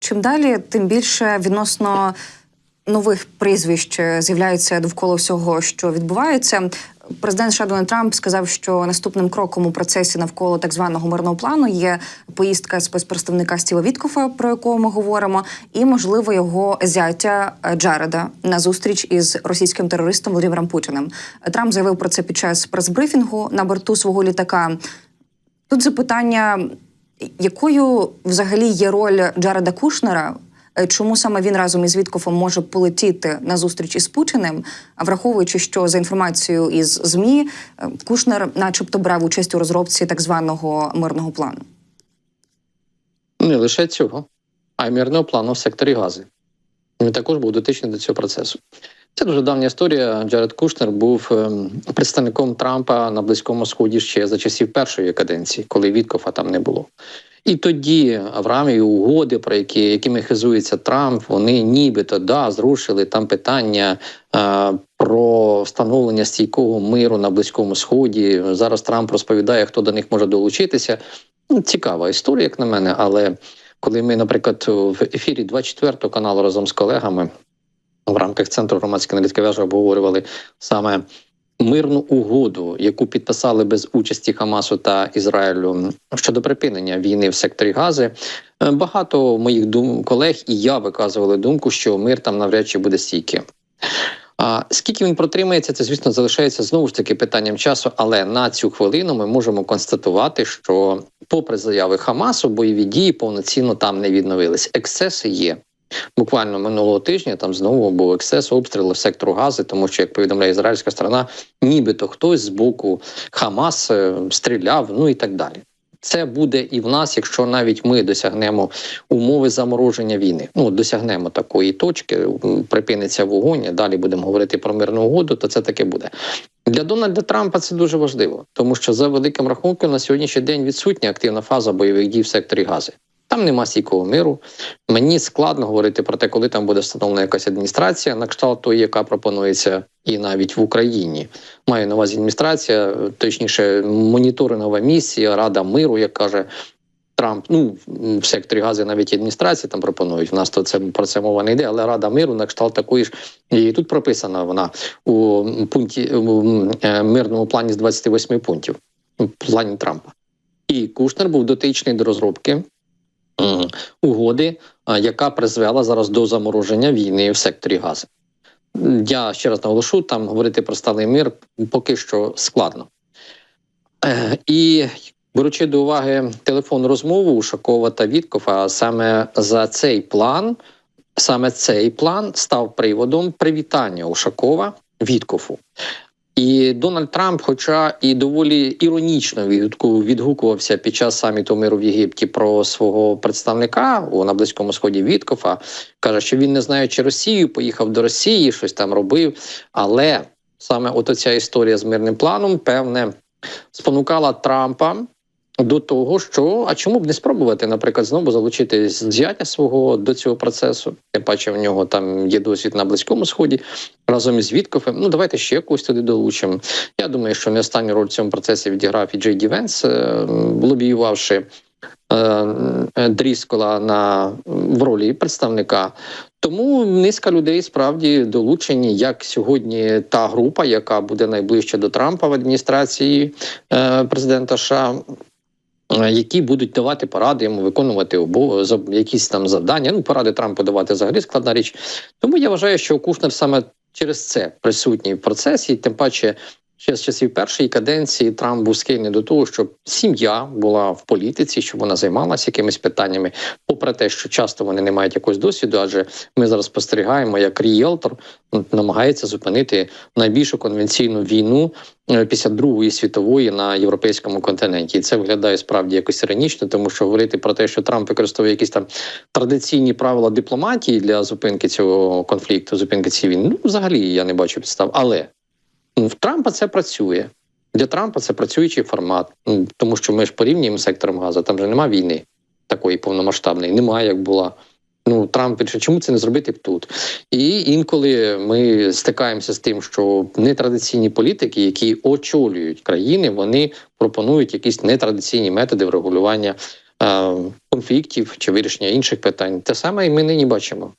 Чим далі, тим більше відносно нових прізвищ з'являються довкола всього, що відбувається. Президент США Трамп сказав, що наступним кроком у процесі навколо так званого мирного плану є поїздка спецпредставника Стіва Віткофа, про якого ми говоримо, і можливо його зятя е, Джареда на зустріч із російським терористом Володимиром Путіним. Трамп заявив про це під час прес-брифінгу на борту свого літака. Тут запитання, якою взагалі є роль Джареда Кушнера? Е, Чому саме він разом із Віткофом може полетіти на зустріч із Путіним? Враховуючи, що за інформацією із змі е, Кушнер, начебто, брав участь у розробці так званого мирного плану. Не лише цього, а й мирного плану в секторі гази. Він також був дотичний до цього процесу. Це дуже давня історія. Джаред Кушнер був ем, представником Трампа на Близькому Сході ще за часів першої каденції, коли Віткофа там не було. І тоді Авраамові угоди, про які якими хизується Трамп, вони нібито да зрушили там питання е, про встановлення стійкого миру на близькому сході. Зараз Трамп розповідає, хто до них може долучитися. Ну, Цікава історія, як на мене, але коли ми, наприклад, в ефірі 24 каналу разом з колегами в рамках центру громадської аналітики вежа обговорювали саме мирну угоду, яку підписали без участі Хамасу та Ізраїлю щодо припинення війни в секторі Гази. е, Багато моїх дум колег і я виказували думку, що мир там навряд чи буде стійким. А скільки він протримається, це звісно залишається знову ж таки питанням часу. Але на цю хвилину ми можемо констатувати, що, попри заяви Хамасу, бойові дії повноцінно там не відновились. Ексцеси є. Буквально минулого тижня там знову був ексцес обстрілу сектору гази, тому що, як повідомляє ізраїльська сторона, нібито хтось з боку Хамас е, стріляв, ну і так далі. Це буде і в нас, якщо навіть ми досягнемо умови замороження війни. Ну досягнемо такої точки, припиниться вогонь. Далі будемо говорити про мирну угоду. То це таке буде для Дональда Трампа. Це дуже важливо, тому що за великим рахунком на сьогоднішній день відсутня активна фаза бойових дій в секторі гази. Там нема стійкого миру. Мені складно говорити про те, коли там буде встановлена якась адміністрація, на кшталт тої, яка пропонується і навіть в Україні. Маю на увазі адміністрація, точніше, моніторингова місія, Рада миру, як каже Трамп. Ну в секторі гази навіть адміністрація там пропонують. У нас то це про це мова не йде, але Рада миру на кшталт такої ж і тут прописана вона у пункті у е, мирному плані з 28 пунктів у плані Трампа. І Кушнер був дотичний до розробки угоди, яка призвела зараз до замороження війни в секторі газу. Я ще раз наголошу, там говорити про сталий мир поки що складно. Е, І беручи до уваги телефонну розмову Ушакова та Віткофа, саме за цей план, саме цей план став приводом привітання Ушакова Віткофу. І Дональд Трамп, хоча і доволі іронічно відгукувався під час саміту миру в Єгипті про свого представника у на близькому сході Віткофа, каже, що він не знаючи Росію, поїхав до Росії, щось там робив. Але саме от ця історія з мирним планом, певне, спонукала Трампа до того, що а чому б не спробувати, наприклад, знову залучити зятя свого до цього процесу. Я бачу, в нього там є досвід на близькому сході разом із Віткофем. Ну давайте ще когось туди долучимо. Я думаю, що не останню роль в цьому процесі відіграв і Джей Ді Венс, е, лобіювавши е, Дріскола на в ролі представника. Тому низка людей справді долучені, як сьогодні та група, яка буде найближче до Трампа в адміністрації е, президента США. Е, Які будуть давати поради йому виконувати обо якісь там завдання. Ну, поради Трампу давати взагалі складна річ. Тому я вважаю, що Кушнер саме через це присутній в процесі, тим паче ще з часів першої каденції Трамп був схильний до того, щоб сім'я була в політиці, щоб вона займалася якимись питаннями, попри те, що часто вони не мають якогось досвіду, адже ми зараз спостерігаємо, як ріелтор намагається зупинити найбільшу конвенційну війну е, після Другої світової на європейському континенті. І це виглядає справді якось іронічно, тому що говорити про те, що Трамп використовує якісь там традиційні правила дипломатії для зупинки цього конфлікту, зупинки цієї війни. Ну, взагалі я не бачу підстав. Але в Трампа це працює. Для Трампа це працюючий формат, Ну, тому що ми ж порівнюємо сектором газу, там же немає війни такої повномасштабної, немає як була. Ну Трамп пише, чому це не зробити тут? І інколи ми стикаємося з тим, що нетрадиційні політики, які очолюють країни, вони пропонують якісь нетрадиційні методи врегулювання е, конфліктів чи вирішення інших питань. Те саме і ми нині бачимо.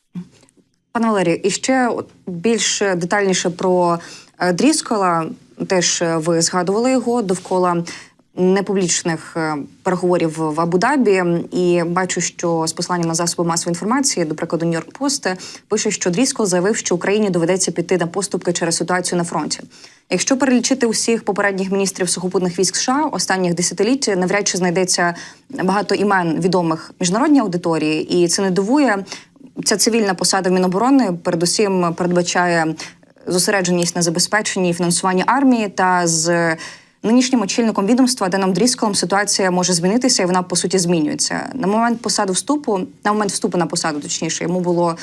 Пане Валерію, і ще більш детальніше про Дріскола. Теж е, ви згадували його довкола непублічних е, переговорів в Абу-Дабі. І бачу, що з посланням на засоби масової інформації, до прикладу, Нью-Йорк Пост пише, що Дріскол заявив, що Україні доведеться піти на поступки через ситуацію на фронті. Якщо перелічити усіх попередніх міністрів сухопутних військ США останніх десятиліть, навряд чи знайдеться багато імен відомих міжнародній аудиторії, і це не дивує. Ця цивільна посада в Міноборони передусім передбачає зосередженість на забезпеченні і фінансуванні армії та з нинішнім очільником відомства Деном Дрісколом ситуація може змінитися, і вона по суті змінюється. На момент посаду вступу, на момент вступу на посаду, точніше, йому було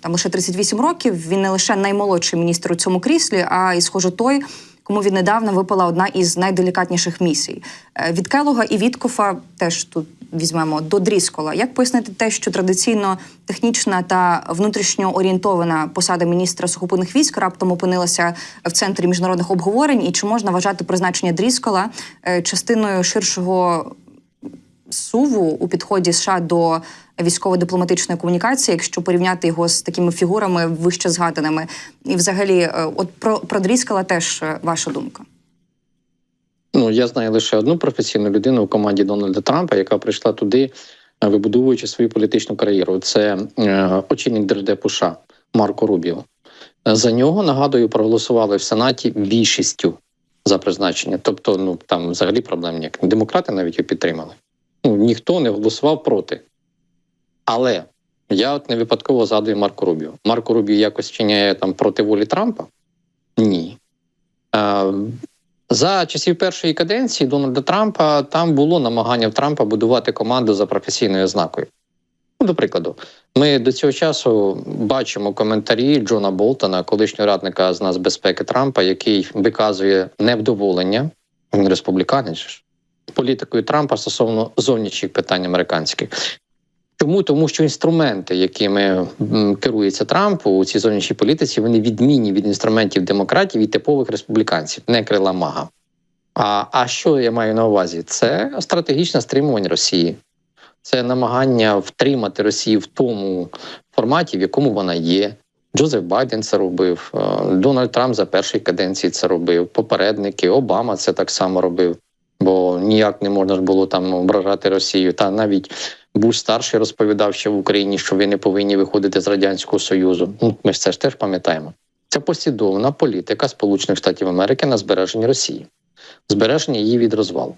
там лише 38 років. Він не лише наймолодший міністр у цьому кріслі, а й схоже той. Кому віднедавна випала одна із найделікатніших місій Е, від Келога і Віткофа теж тут візьмемо до Дріскола. Як пояснити те, що традиційно технічна та внутрішньо орієнтована посада міністра сухопутних військ раптом опинилася в центрі міжнародних обговорень, і чи можна вважати призначення Дріскола е, частиною ширшого суву у підході США до військово-дипломатичної комунікації, якщо порівняти його з такими фігурами вище згаданими, і взагалі, е, от про, про Дріскала теж е, ваша думка. Ну я знаю лише одну професійну людину в команді Дональда Трампа, яка прийшла туди, е, вибудовуючи свою політичну кар'єру. Це е, очільник Держдепу США Марко Рубіо. Е, За нього нагадую, проголосували в Сенаті більшістю за призначення. Тобто, ну там взагалі проблем ніяк. Демократи навіть його підтримали. Ну ніхто не голосував проти. Але я от не випадково згадую Марко Рубіо. Марко Рубіо якось чиняє там проти волі Трампа? Ні. За часів першої каденції Дональда Трампа там було намагання в Трампа будувати команду за професійною ознакою. Ну, до прикладу, ми до цього часу бачимо коментарі Джона Болтона, колишнього радника з нацбезпеки Трампа, який виказує невдоволення, він республіканець, політикою Трампа стосовно зовнішніх питань американських. Чому? Тому що інструменти, якими керується Трамп у цій зовнішній політиці, вони відмінні від інструментів демократів і типових республіканців, не крила мага. А, а що я маю на увазі? Це стратегічне стримування Росії, це намагання втримати Росію в тому форматі, в якому вона є. Джозеф Байден це робив, е, Дональд Трамп за першої каденції це робив, попередники, Обама це так само робив, бо ніяк не можна ж було там ображати Росію. Та навіть Буш старший розповідав, що в Україні що ви не повинні виходити з радянського союзу. Ну ми ж це ж теж пам'ятаємо. Це послідовна політика Сполучених Штатів Америки на збереження Росії, збереження її від розвалу.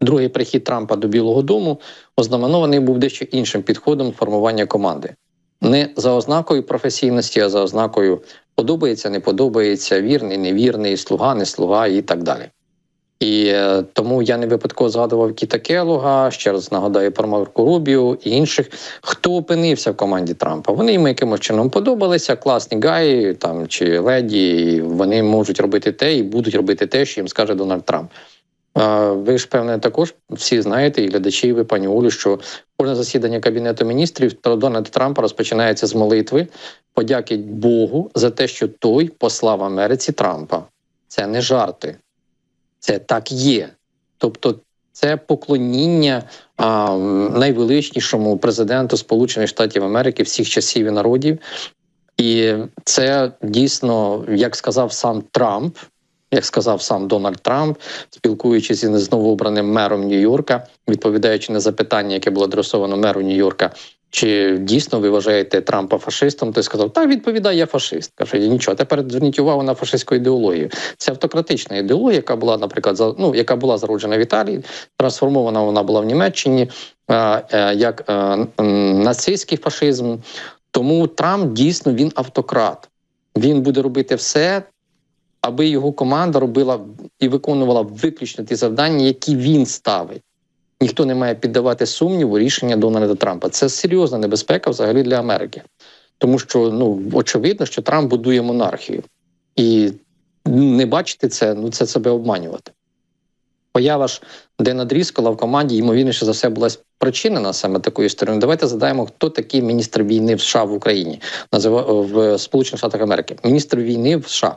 Другий прихід Трампа до Білого Дому ознаменований був дещо іншим підходом формування команди. Не за ознакою професійності, а за ознакою подобається, не подобається, вірний, невірний, слуга, не слуга і так далі. І е, тому я не випадково згадував Кіта Келога, ще раз нагадаю про Марку Рубіо і інших, хто опинився в команді Трампа. Вони їм якимось чином подобалися, класні гаї там чи леді. Вони можуть робити те і будуть робити те, що їм скаже Дональд Трамп. Ви ж певне також всі знаєте, і глядачі, і ви, пані Олю, що кожне засідання кабінету міністрів Дональда Трампа розпочинається з молитви. Подяки Богу за те, що той послав Америці Трампа. Це не жарти. Це так є. Тобто, це поклоніння а, найвеличнішому президенту Сполучених Штатів Америки всіх часів і народів. І це дійсно, як сказав сам Трамп, як сказав сам Дональд Трамп, спілкуючись із новообраним мером Нью-Йорка, відповідаючи на запитання, яке було адресовано меру Нью-Йорка, чи дійсно ви вважаєте Трампа фашистом? Той сказав, так відповідає, я фашист. Каже, нічого. Тепер зверніть увагу на фашистську ідеологію. Це автократична ідеологія, яка була, наприклад, за ну яка була зароджена в Італії, трансформована вона була в Німеччині е, е, як е, нацистський фашизм. Тому Трамп дійсно він автократ. Він буде робити все, аби його команда робила і виконувала виключно ті завдання, які він ставить. Ніхто не має піддавати сумніву рішення Дональда Трампа. Це серйозна небезпека взагалі для Америки, тому що ну очевидно, що Трамп будує монархію, і не бачити це ну це себе обманювати. Поява ж Дена Дріскола в команді, ймовірніше за все, була спричинена саме такою історією. Давайте задаємо, хто такий міністр війни в США в Україні, назива в Сполучених Штатах Америки. Міністр війни в США.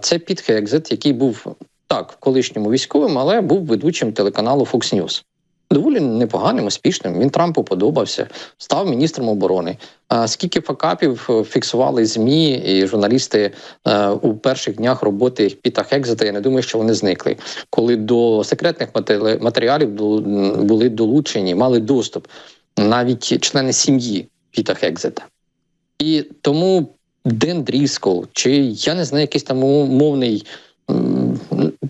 Це Піт Хекзет, який був так колишньому військовим, але був ведучим телеканалу Fox News. доволі непоганим, успішним. Він Трампу подобався, став міністром оборони. Скільки факапів е, фіксували змі і журналісти е, у перших днях роботи Піта Хекзета, я не думаю, що вони зникли. Коли до секретних матеріалів були долучені, мали доступ навіть члени сім'ї Піта Хекзета. І тому Ден Дріскол, чи я не знаю, якийсь там умовний,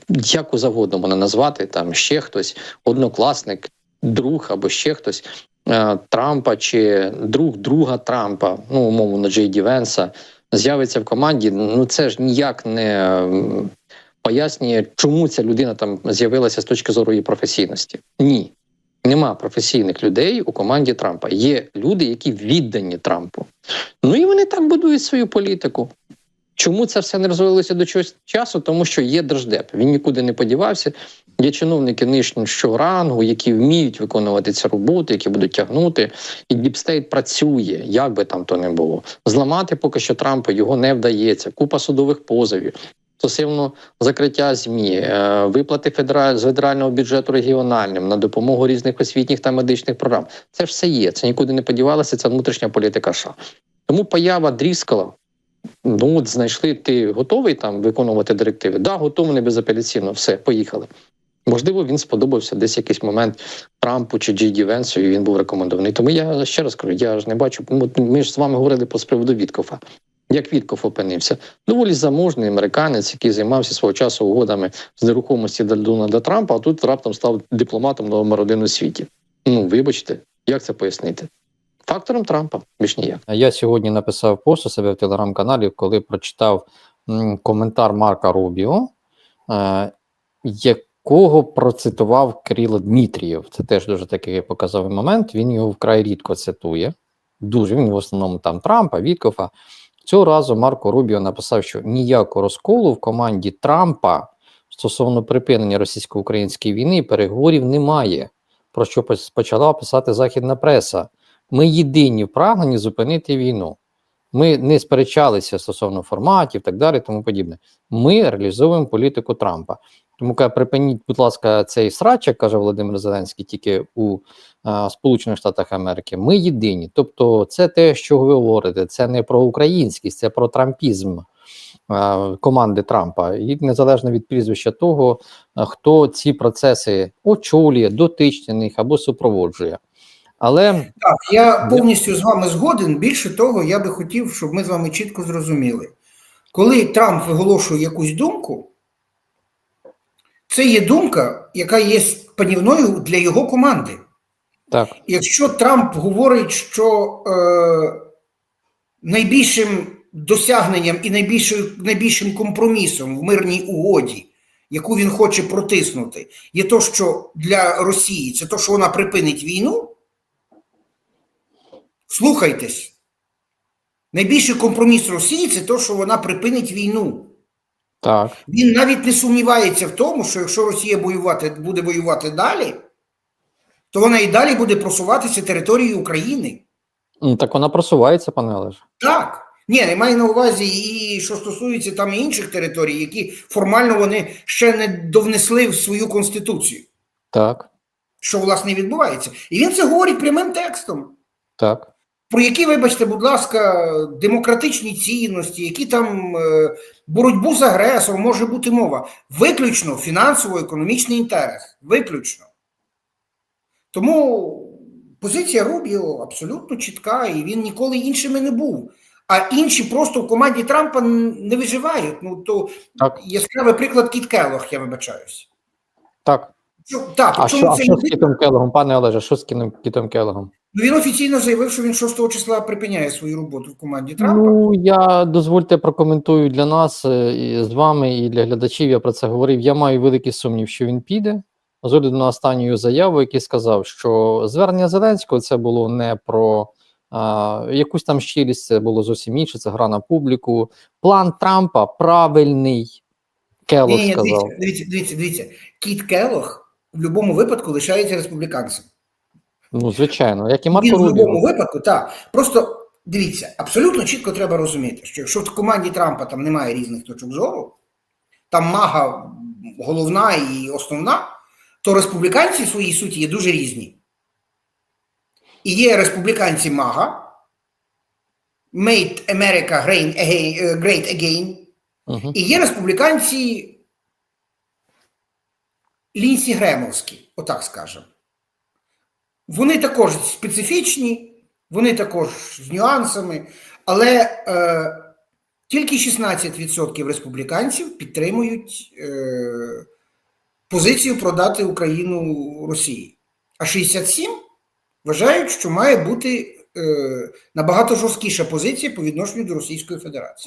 як завгодно можна назвати, там ще хтось, однокласник, друг або ще хтось е, Трампа чи друг друга Трампа, ну умовно Джей Ді Венса, з'явиться в команді. Ну це ж ніяк не пояснює, чому ця людина там з'явилася з точки зору її професійності. Ні. Нема професійних людей у команді Трампа. Є люди, які віддані Трампу. Ну і вони так будують свою політику. Чому це все не розвилося до чогось часу? Тому що є держдеп. Він нікуди не подівався. Є чиновники нижчого рангу, які вміють виконувати цю роботу, які будуть тягнути. І Діпстейт працює, як би там то не було. Зламати поки що Трампа його не вдається. Купа судових позовів. Стосовно закриття змі, е, виплати з федерального бюджету регіональним на допомогу різних освітніх та медичних програм. Це все є. Це нікуди не подівалося. Це внутрішня політика. США. Тому поява Дріскала. Ну от знайшли, ти готовий там виконувати директиви? Да, готовий не безапеляційно. Все, поїхали. Можливо, він сподобався десь якийсь момент Трампу чи Джей Ді Венсу, і він був рекомендований. Тому я ще раз кажу, я ж не бачу. ну, Ми ж з вами говорили по приводу Віткофа. Як Віткоф опинився? Доволі заможний американець, який займався свого часу угодами з нерухомості до Дональда Трампа, а тут раптом став дипломатом номер один у світі. Ну, вибачте, як це пояснити? Фактором Трампа, більш ніяк. Я сьогодні написав пост у себе в телеграм-каналі, коли прочитав коментар Марка Рубіо, е, якого процитував Кирило Дмитрієв. Це теж дуже такий показовий момент. Він його вкрай рідко цитує. Дуже він в основному там Трампа, Віткофа. Цього разу Марко Рубіо написав, що ніякого розколу в команді Трампа стосовно припинення російсько-української війни переговорів немає. Про що почала писати західна преса. Ми єдині в прагненні зупинити війну. Ми не сперечалися стосовно форматів, так далі, тому подібне. Ми реалізовуємо політику Трампа. Тому каже, припиніть, будь ласка, цей срач, як каже Володимир Зеленський, тільки у а, Сполучених Штатах Америки. Ми єдині. Тобто, це те, що ви говорите, це не про українськість, це про трампізм а, команди Трампа. І незалежно від прізвища того, а, хто ці процеси очолює, дотичний до них або супроводжує. Але Так, я повністю з вами згоден. Більше того, я би хотів, щоб ми з вами чітко зрозуміли. Коли Трамп виголошує якусь думку, це є думка, яка є панівною для його команди. так, Якщо Трамп говорить, що е, найбільшим досягненням і найбільшим, найбільшим компромісом в мирній угоді, яку він хоче протиснути, є то, що для Росії це то, що вона припинить війну. Слухайтесь. Найбільший компроміс Росії це то, що вона припинить війну. так. Він навіть не сумнівається в тому, що якщо Росія воювати, буде воювати далі, то вона і далі буде просуватися територією України. Ну, так вона просувається, пане Олеже. Так. Ні, не маю на увазі і що стосується там інших територій, які формально вони ще не довнесли в свою конституцію, Так, що власне відбувається. І він це говорить прямим текстом. так. Про які, вибачте, будь ласка, демократичні цінності, які там е, боротьбу з агресором може бути мова. Виключно фінансово-економічний інтерес. Виключно. Тому позиція Рубіо абсолютно чітка, і він ніколи іншими не був. А інші просто в команді Трампа не виживають. Ну то Так. яскравий приклад Кіт Келлог, я вибачаюсь. Так. Що- Так, А що, а що з Кітом Келлогом, пане Олеже, що з Кітом Келлогом? Ну, він офіційно заявив, що він 6 числа припиняє свою роботу в команді Трампа. Ну, я дозвольте прокоментую для нас е, і з вами і для глядачів. Я про це говорив. Я маю великий сумнів, що він піде. З огляду на останню заяву, який сказав, що звернення Зеленського це було не про а, якусь там щирість, це було зовсім інше, це гра на публіку. План Трампа правильний. Келлог Ні, ні, сказав. дивіться, дивіться, дивіться. Кіт Келлог в будь-якому випадку лишається республіканцем. Ну, звичайно, як і Він Марко в будь-якому випадку, так. Просто дивіться, абсолютно чітко треба розуміти, що якщо в команді Трампа там немає різних точок зору, там мага головна і основна, то республіканці в своїй суті є дуже різні. І є республіканці МАГА, Make America Great Again, е, Great Again Угу. і є республіканці Лінсі Гремовські, отак скажемо. Вони також специфічні, вони також з нюансами, але е, тільки 16% республіканців підтримують е, позицію продати Україну Росії, а 67% вважають, що має бути е, набагато жорсткіша позиція по відношенню до Російської Федерації.